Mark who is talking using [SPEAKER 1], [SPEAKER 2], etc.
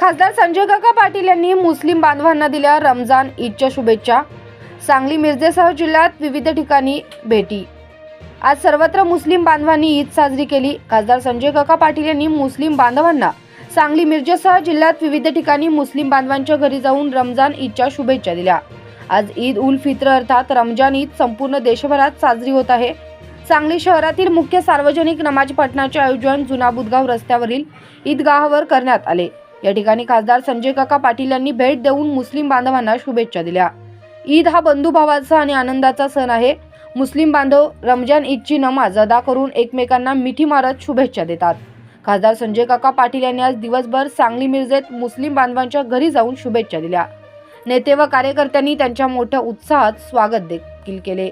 [SPEAKER 1] खासदार संजय काका पाटील यांनी मुस्लिम बांधवांना दिल्या रमजान ईदच्या शुभेच्छा. सांगली मिरजेसह जिल्ह्यात विविध ठिकाणी भेटी. आज सर्वत्र मुस्लिम बांधवांनी ईद साजरी केली. खासदार संजय काका पाटील यांनी मुस्लिम बांधवांना सांगली मिरजेसह जिल्ह्यात विविध ठिकाणी मुस्लिम बांधवांच्या घरी जाऊन रमजान ईदच्या शुभेच्छा दिल्या. आज ईद उल फित्र अर्थात रमजान ईद संपूर्ण देशभरात साजरी होत आहे. सांगली शहरातील मुख्य सार्वजनिक नमाज पठणाचे आयोजन जुना बुधगाव रस्त्यावरील ईदगाहवर करण्यात आले. या ठिकाणी खासदार संजय काका पाटील यांनी भेट देऊन मुस्लिम बांधवांना शुभेच्छा दिल्या. ईद हा बंधुभावाचा आणि आनंदाचा सण आहे. मुस्लिम बांधव रमजान ईदची नमाज अदा करून एकमेकांना मिठी मारत शुभेच्छा देतात. खासदार संजय काका पाटील यांनी आज दिवसभर सांगली मिरजेत मुस्लिम बांधवांच्या घरी जाऊन शुभेच्छा दिल्या. नेते व कार्यकर्त्यांनी त्यांच्या मोठ्या उत्साहात स्वागत देखील केले.